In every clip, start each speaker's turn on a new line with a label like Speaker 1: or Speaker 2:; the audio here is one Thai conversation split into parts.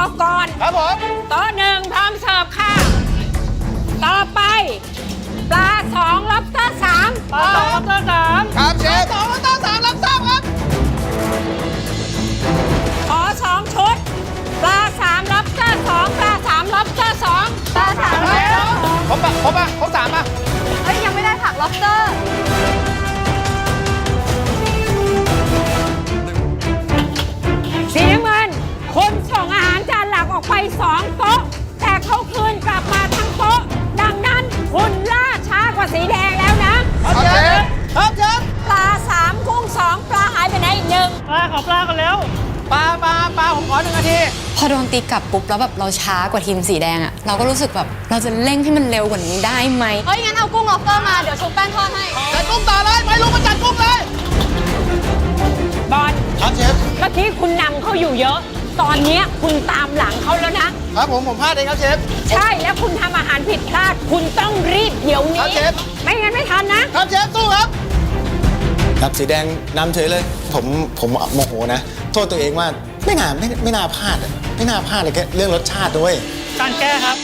Speaker 1: อบสเตอร์หนึ่งออกก่อน
Speaker 2: ครับผม
Speaker 1: โต๊ะหนึ่งพร้อมเสิร์ฟค่ะ ต่อไป ปลาสองล็อบสเต ไปสองโต๊ะ แต่เขาคืนกลับมาทั้งโต๊ะ ดังนั้นคุณล่าช้ากว่าสีแดงแล้วนะ
Speaker 2: ครับเชฟครับเชฟ
Speaker 1: ปลาสามกุ้งสองปลาหายไปไหนอีกหนึ่ง
Speaker 3: ปลาขอปลากันแล้ว
Speaker 2: ปลาปลาปลาผมขอหนึ่งนาที
Speaker 4: พอโดนตีกลับปุ๊บแล้วแบบเราช้ากว่าทีมสีแดงอะเราก็รู้สึกแบบเราจะเร่งให้มันเร็วกว่านี้ได้ไหม
Speaker 5: เฮ้ยงั้นเอากุ้งล็อบสเตอร์มาเดี๋ยวชุบแป้งทอดให้
Speaker 2: จัดกุ้งต่อเลยไปลุงมาจัดกุ้งเลย
Speaker 1: บอล
Speaker 2: ครับเชฟ
Speaker 1: เมื่อกี้คุณนำเขาอยู่เยอะ ตอนเนี้ยคุณตามหลังเขาแล้วนะ
Speaker 2: ครับผมผมพลาดเองครับเชฟ
Speaker 1: ใช่แล้วคุณทำอาหารผิดพลาด คุณต้องรีบเดี๋ยว
Speaker 2: ครั
Speaker 1: นี้
Speaker 2: บเชฟ
Speaker 1: ไม่งั้นไม่ทันนะ
Speaker 2: ครับเชฟสู้ครับ
Speaker 6: ครับสีแดงนำเฉยเลย ผมผมโมโหนะ โทษตัวเองว่าไม่น่าไม่ไม่น่าพลาดอะไม่น่าพลาดเลยแค่เรื่องรสชาติด้วย
Speaker 3: การแก้ครับ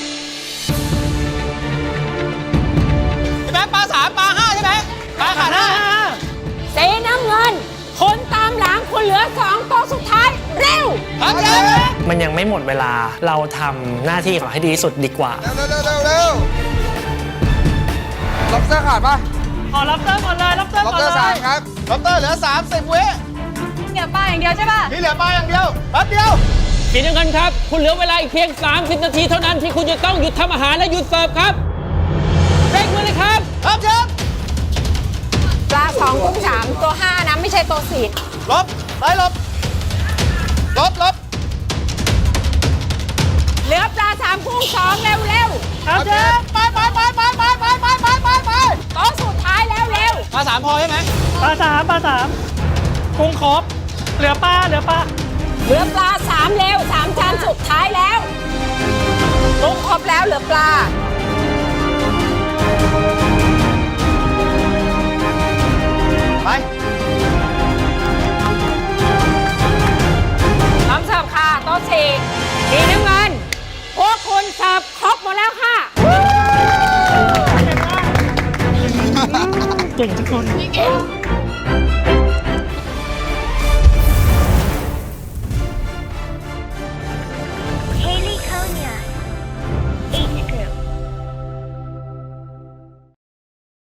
Speaker 2: ใช่ไหมปลาสามปลาห้าใช่ไหมปลาขาดห้า
Speaker 1: สีน้ำเงินคนตามหลังคุณเหลือสองโต๊ะสุดท้าย เร็ว
Speaker 2: ครับเชฟ
Speaker 3: มันยังไม่หมดเวลาเราทำหน้าที่ของเราให้ดีที่สุดดีกว่า
Speaker 2: เร็วเร็วเร็วเร็วล็อบสเตอร์ขาดป่ะ
Speaker 3: ขอล็อบสเตอร์ก่อนเลยล็อบสเตอร์
Speaker 2: ล็อบ
Speaker 3: ก่อน
Speaker 2: สเตอร์
Speaker 3: เล
Speaker 2: สาม
Speaker 3: ย
Speaker 2: ครับล็อบสเตอร์เหลือสามสิบเว้
Speaker 5: เดี๋ยวปลาอย่างเดียวใช่ป่ะ
Speaker 2: ที่เหลือปลาอย่างเดียวแป๊บเดียว
Speaker 7: สีน้ำเงินครับ คุณเหลือเวลาอีกเพียง 30 นาทีเท่านั้นที่คุณจะต้องหยุดทำอาหารและหยุดเสิร์ฟครับเร่งมือเลยครับ
Speaker 2: ครับเชฟ
Speaker 1: ปลาสองกุ้งสามตัวห้านะไม่ใช่ตัวสี่
Speaker 2: ลบไปลบ ลบลบ
Speaker 1: เหลือปลาสามกุ้งสองเร็วเร็ว
Speaker 3: ครับเชฟ
Speaker 2: ไปไปไปไปไปไปไปไปไปไป
Speaker 1: ๆโต๊ะสุดท้ายแล้วเร็ว
Speaker 2: ปลาสามพอใช่ไหม
Speaker 3: ปลาสามปลาสามกุ้งครบเหลือปลาเหลือปลา
Speaker 1: เหลือปลาสามเร็วสามจานสุดท้ายแล้วลุกครบแล้วเหลือปลา สี่สีน้ำเงินพวกคุณเสิร์ฟครบหมดแล้วค่ะ
Speaker 3: เก่งทุกคน